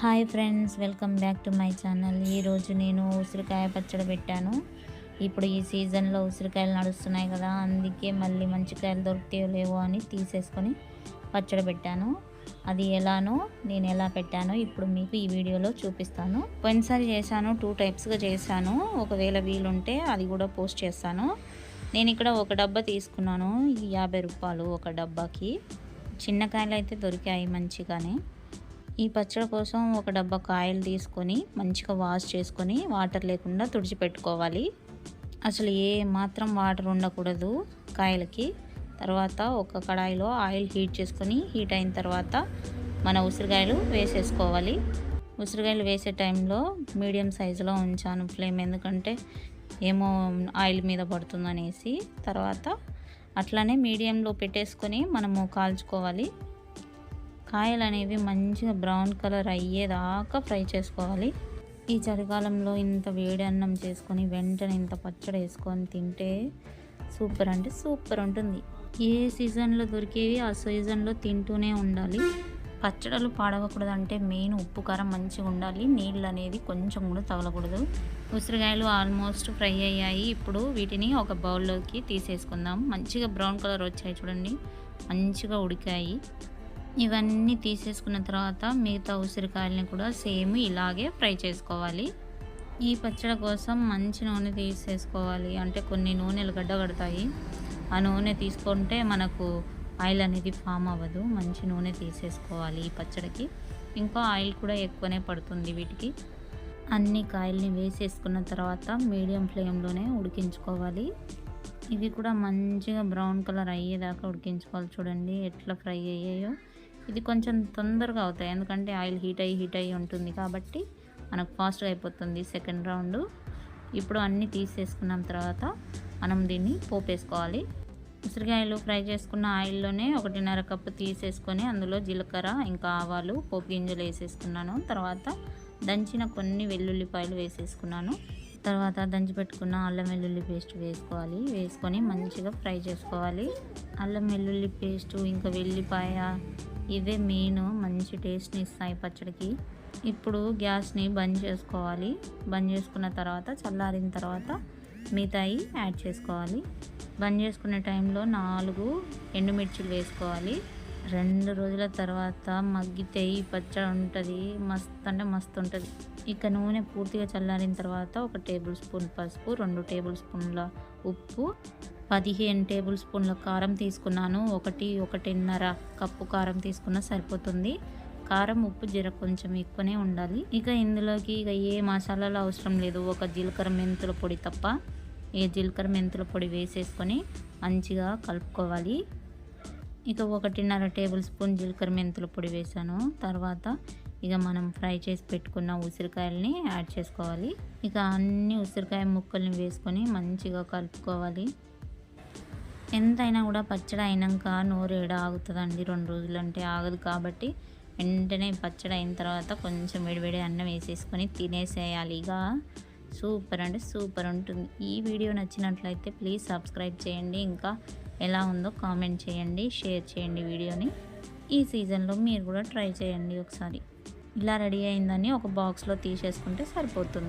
Hi friends welcome back to my channel. ఈరోజు నేను ఉసిరికాయ పచ్చడి పెట్టాను. ఇప్పుడు ఈ సీజన్లో ఉసిరికాయలు నడుస్తున్నాయి కదా అందుకే మళ్ళీ మంచి కాయలు దొరుకుతాయో లేవో అని తీసేసుకొని పచ్చడి పెట్టాను. అది ఎలానో నేను ఎలా పెట్టానో ఇప్పుడు మీకు ఈ వీడియోలో చూపిస్తాను. పోయినసారి చేశాను టూ టైప్స్గా చేశాను. ఒకవేళ వీలుంటే అది కూడా పోస్ట్ చేస్తాను. నేను ఇక్కడ ఒక డబ్బా తీసుకున్నాను యాభై రూపాయలు ఒక డబ్బాకి. చిన్న కాయలు అయితే దొరికాయి మంచిగానే. ఈ పచ్చడి కోసం ఒక డబ్బా కాయలు తీసుకొని మంచిగా వాష్ చేసుకొని వాటర్ లేకుండా తుడిచిపెట్టుకోవాలి. అసలు ఏ మాత్రం వాటర్ ఉండకూడదు కాయలకి. తర్వాత ఒక కడాయిలో ఆయిల్ హీట్ చేసుకొని హీట్ అయిన తర్వాత మన ఉసిరికాయలు వేసేసుకోవాలి. ఉసిరికాయలు వేసే టైంలో మీడియం సైజులో ఉంచాను ఫ్లేమ్ ఎందుకంటే ఏమో ఆయిల్ మీద పడుతుందనేసి. తర్వాత అట్లానే మీడియంలో పెట్టేసుకొని మనము కాల్చుకోవాలి. కాయలు అనేవి మంచిగా బ్రౌన్ కలర్ అయ్యేదాకా ఫ్రై చేసుకోవాలి. ఈ చలికాలంలో ఇంత వేడి అన్నం చేసుకొని వెంటనే ఇంత పచ్చడి వేసుకొని తింటే సూపర్ అంటే సూపర్ ఉంటుంది. ఏ సీజన్లో దొరికేవి ఆ సీజన్లో తింటూనే ఉండాలి. పచ్చడలు పాడవకూడదు అంటే మెయిన్ ఉప్పు కారం మంచిగా ఉండాలి. నీళ్ళు అనేది కొంచెం కూడా తగలకూడదు. ఉసిరికాయలు ఆల్మోస్ట్ ఫ్రై అయ్యాయి. ఇప్పుడు వీటిని ఒక బౌల్లోకి తీసేసుకుందాం. మంచిగా బ్రౌన్ కలర్ వచ్చాయి చూడండి. మంచిగా ఉడికాయి. ఇవన్నీ తీసేసుకున్న తర్వాత మిగతా ఉసిరికాయలని కూడా సేమ్ ఇలాగే ఫ్రై చేసుకోవాలి. ఈ పచ్చడి కోసం మంచి నూనె తీసేసుకోవాలి. అంటే కొన్ని నూనెలు గడ్డ కడతాయి ఆ నూనె తీసుకుంటే మనకు ఆయిల్ అనేది ఫామ్ అవ్వదు. మంచి నూనె తీసేసుకోవాలి ఈ పచ్చడికి. ఇంకా ఆయిల్ కూడా ఎక్కువనే పడుతుంది వీటికి. అన్ని కాయల్ని వేసేసుకున్న తర్వాత మీడియం ఫ్లేమ్లోనే ఉడికించుకోవాలి. ఇవి కూడా మంచిగా బ్రౌన్ కలర్ అయ్యేదాకా ఉడికించుకోవాలి. చూడండి ఎట్లా ఫ్రై అయ్యాయో. ఇది కొంచెం తొందరగా అవుతాయి. ఎందుకంటే ఆయిల్ హీట్ అయ్యి హీట్ అయ్యి ఉంటుంది కాబట్టి మనకు ఫాస్ట్గా అయిపోతుంది సెకండ్ రౌండ్. ఇప్పుడు అన్నీ తీసేసుకున్న తర్వాత మనం దీన్ని పోపేసుకోవాలి. ఉసిరికాయలు ఫ్రై చేసుకున్న ఆయిల్లోనే ఒకటిన్నర కప్పు తీసేసుకొని అందులో జీలకర్ర ఇంకా ఆవాలు పోపు గింజలు వేసేసుకున్నాను. తర్వాత దంచిన కొన్ని వెల్లుల్లిపాయలు వేసేసుకున్నాను. తర్వాత దంచి పెట్టుకున్న అల్లం వెల్లుల్లి పేస్ట్ వేసుకోవాలి. వేసుకొని మంచిగా ఫ్రై చేసుకోవాలి. అల్లం వెల్లుల్లి పేస్ట్ ఇంకా వెల్లిపాయ ఇవే మెయిన్ మంచి టేస్ట్ని ఇస్తాయి పచ్చడికి. ఇప్పుడు గ్యాస్ని బంద్ చేసుకోవాలి. బంద్ చేసుకున్న తర్వాత చల్లారిన తర్వాత మిగతాయి యాడ్ చేసుకోవాలి. బంద్ చేసుకునే టైంలో నాలుగు ఎండుమిర్చిలు వేసుకోవాలి. రెండు రోజుల తర్వాత మగ్గితే ఈ పచ్చడి ఉంటుంది. మస్తు అంటే మస్తు ఉంటుంది. ఇక నూనె పూర్తిగా చల్లారిన తర్వాత ఒక టేబుల్ స్పూన్ పసుపు రెండు టేబుల్ స్పూన్ల ఉప్పు పదిహేను టేబుల్ స్పూన్ల కారం తీసుకున్నాను. ఒకటి ఒకటిన్నర కప్పు కారం తీసుకున్న సరిపోతుంది. కారం ఉప్పు జీర కొంచెం ఎక్కువనే ఉండాలి. ఇక ఇందులోకి ఇక ఏ మసాలాలు అవసరం లేదు. ఒక జీలకర్ర మెంతుల పొడి తప్ప ఈ జీలకర్ర మెంతుల పొడి వేసేసుకొని మంచిగా కలుపుకోవాలి. ఇక ఒకటిన్నర టేబుల్ స్పూన్ జీలకర్ర మెంతుల పొడి వేసాను. తర్వాత ఇక మనం ఫ్రై చేసి పెట్టుకున్న ఉసిరికాయలని యాడ్ చేసుకోవాలి. ఇక అన్ని ఉసిరికాయ ముక్కల్ని వేసుకొని మంచిగా కలుపుకోవాలి. ఎంతైనా కూడా పచ్చడి అయినాక నోరు ఆగుతుంది ఆగుతుందండి రెండు రోజులు అంటే ఆగదు కాబట్టి వెంటనే పచ్చడి అయిన తర్వాత కొంచెం వేడివేడి అన్నం వేసేసుకొని తినేసేయాలి. ఇక సూపర్ అంటే సూపర్ ఉంటుంది. ఈ వీడియో నచ్చినట్లయితే ప్లీజ్ సబ్స్క్రైబ్ చేయండి. ఇంకా ఎలా ఉందో కామెంట్ చేయండి షేర్ చేయండి వీడియోని. ఈ సీజన్లో మీరు కూడా ట్రై చేయండి ఒకసారి. ఇలా రెడీ అయిందని ఒక బాక్స్లో తీసేసుకుంటే సరిపోతుంది.